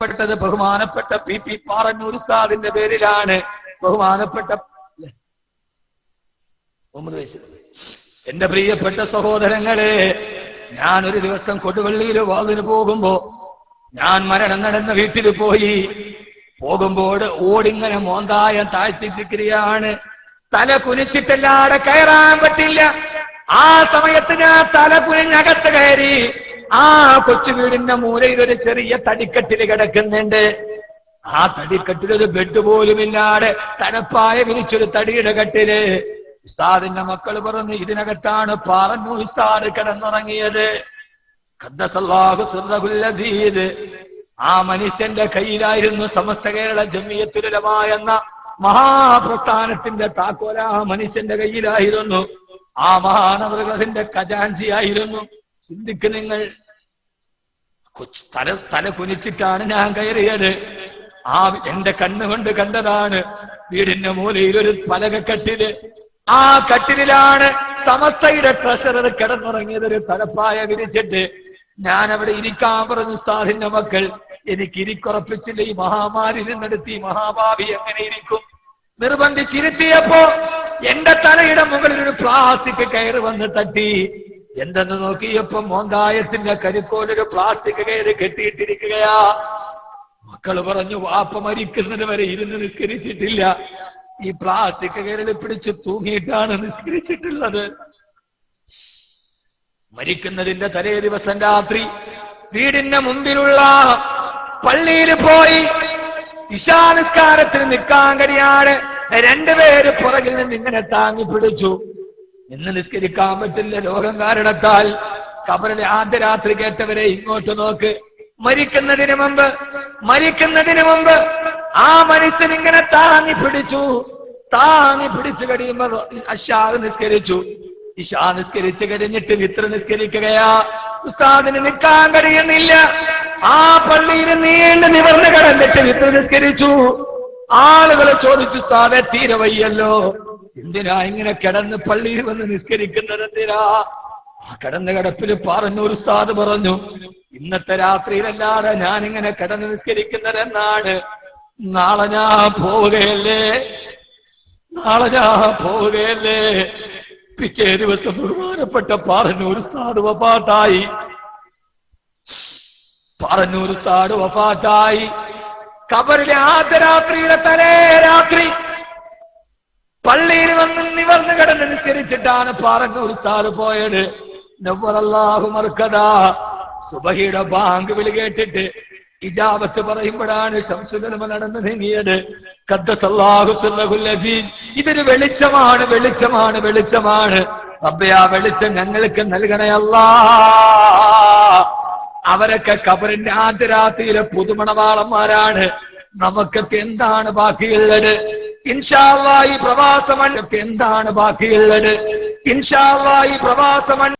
പെട്ടത് ബഹുമാനപ്പെട്ട P P Parannur ഉസ്താദിന്റെ പേരിലാണ് ബഹുമാനപ്പെട്ട? ഒമ്പത് വയസ്സ്. എന്റെ പ്രിയപ്പെട്ട സഹോദരങ്ങളെ ഞാൻ ഒരു ദിവസം കൊടുവള്ളിയിൽ വാതിന് പോകുമ്പോ ഞാൻ മരണം നടന്ന വീട്ടിൽ പോയി. പോകുമ്പോൾ ഓടിങ്ങനെ മോന്തായം താഴ്ചിട്ടിരിക്കുകയാണ് തല കുനിച്ചിട്ടല്ലാടെ കയറാൻ പറ്റില്ല. ആ സമയത്ത് ഞാൻ തല കുനിഞ്ഞകത്ത് കയറി ആ കൊച്ചു വീടിന്റെ മൂലയിൽ ഒരു ചെറിയ തടിക്കട്ടിൽ കിടക്കുന്നുണ്ട്. ആ തടിക്കട്ടിൽ ഒരു ബെഡ് പോലും ഇല്ലാതെ വിരിച്ചൊരു തടിയുടെ കട്ടിൽ. ഉസ്താദിന്റെ മക്കൾ പറഞ്ഞു ഇതിനകത്താണ് പറഞ്ഞു ഉസ്താദ് കിടന്നുറങ്ങിയത്. ആ മനുഷ്യന്റെ കയ്യിലായിരുന്നു സമസ്ത കേരള ജമിയത്തുലമ എന്ന മഹാപ്രസ്ഥാനത്തിന്റെ താക്കോല ആ മനുഷ്യന്റെ കയ്യിലായിരുന്നു. ആ മഹാനവൃഗത്തിന്റെ ഖജാൻജിയായിരുന്നു. ചിന്തിക്ക് നിങ്ങൾ തല തല കുനിച്ചിട്ടാണ് ഞാൻ കയറിയത്. ആ എന്റെ കണ്ണുകൊണ്ട് കണ്ടതാണ് വീടിന്റെ മൂലയിൽ ഒരു പലകക്കെട്ടിൽ ആ കട്ടിലാണ് സമസ്തയുടെ ട്രഷറർ കിടന്നുറങ്ങിയത് ഒരു തലപ്പായ വിരിച്ചിട്ട് ഞാൻ അവിടെ ഇരിക്കാൻ പറഞ്ഞു ഉസ്താദിന്റെ മക്കൾ. എനിക്ക് ഇരിക്കുറപ്പിച്ചില്ല. ഈ മഹാമാരി നിന്നെടുത്ത് മഹാഭാവി എങ്ങനെ ഇരിക്കും? നിർബന്ധിച്ചിരുത്തിയപ്പോ എന്റെ തലയുടെ മുകളിൽ ഒരു പ്ലാസ്റ്റിക് കയറ് വന്ന് തട്ടി. എന്തെന്ന് നോക്കിയപ്പോ മോന്തായത്തിന്റെ കരിക്കോലൊരു പ്ലാസ്റ്റിക് കയറി കെട്ടിയിട്ടിരിക്കുകയാ? മക്കൾ പറഞ്ഞു വാപ്പ മരിക്കുന്നത് വരെ ഇരുന്ന് നിസ്കരിച്ചിട്ടില്ല. ഈ പ്ലാസ്റ്റിക് കയറി പിടിച്ച് തൂങ്ങിയിട്ടാണ് നിസ്കരിച്ചിട്ടുള്ളത്. മരിക്കുന്നതിന്റെ തലേ ദിവസം രാത്രി വീടിന്റെ മുമ്പിലുള്ള പള്ളിയിൽ പോയി ഇശാനിസ്കാരത്തിന് നിൽക്കാൻ കഴിയാതെ രണ്ടുപേര് പുറകിൽ നിന്ന് ഇങ്ങനെ താങ്ങി പിടിച്ചു. ഇന്ന് നിസ്കരിക്കാൻ പറ്റില്ല രോഗം കാരണത്താൽ. കബറിലെ ആദ്യ രാത്രി കേട്ടവരെ ഇങ്ങോട്ട് നോക്ക്. മരിക്കുന്നതിന് മുമ്പ് മരിക്കുന്നതിന് മുമ്പ് ആ മനുഷ്യൻ ഇങ്ങനെ താങ്ങി പിടിച്ചു. താങ്ങി പിടിച്ചു കഴിയുമ്പോ അഷാദ് നിസ്കരിച്ചു. ഇഷാ നിസ്കരിച്ചു കഴിഞ്ഞിട്ട് വിത്ര നിസ്കരിക്കുകയാ. ഉസ്താദിന് നിൽക്കാൻ കഴിയുന്നില്ല. ആ പള്ളിയിൽ നീണ്ടു നിവർന്ന് കിടന്നിട്ട് വിത്ര നിസ്കരിച്ചു. ആളുകളെ ചോദിച്ചു ഉസ്താദെ തീരെ വയ്യല്ലോ. എന്തിനാ ഇങ്ങനെ കിടന്ന് പള്ളിയിൽ വന്ന് നിസ്കരിക്കുന്നത് എന്തിനാ? ആ കിടന്ന കിടപ്പിൽ പറഞ്ഞൂർ ഉസ്താദ് പറഞ്ഞു ഇന്നത്തെ രാത്രിയിലല്ലാതെ ഞാൻ ഇങ്ങനെ കിടന്ന് നിസ്കരിക്കുന്നതെന്നാണ് നാളെ ഞാൻ പോവുകയല്ലേ? നാളെ ഞാൻ പോവുകയല്ലേ? പിറ്റേ ദിവസം ബഹുമാനപ്പെട്ട പാറന്നൂർ സ്ഥാട് വഫാത്തായി. പാറന്നൂർ സ്ഥാട് വഫാത്തായി. കബറിലെ ആദ്യ രാത്രിയുടെ തലേ രാത്രി പള്ളിയിൽ വന്ന് നിവർന്ന് കിടന്ന് പാറക്ക് ഉസ്താദ് പോയത്. നവ്വറല്ലാഹു മർക്കദാ. സുബഹിയുടെ ബാങ്ക് വിളി കേട്ടിട്ട് ഇജാബത്ത് പറയുമ്പോഴാണ് ശംസുദലമ നടന്നു നീങ്ങിയത്. ഇതൊരു വെളിച്ചമാണ് വെളിച്ചമാണ് വെളിച്ചമാണ്. റബ്ബേ ആ വെളിച്ചം ഞങ്ങൾക്ക് നൽകണേ അല്ലാ. അവരൊക്കെ കബറിന്റെ ആദ്യ രാത്രിയിലെ പുതുമണവാളന്മാരാണ്. നമുക്കൊക്കെ എന്താണ് ബാക്കിയുള്ളത്? ഇൻഷാല്ലാ ഈ പ്രവാസമണ്ഡലത്ത് എന്താണ് ബാക്കിയുള്ളത്? ഇൻഷാല്ലാ ഈ പ്രവാസമണ്ഡ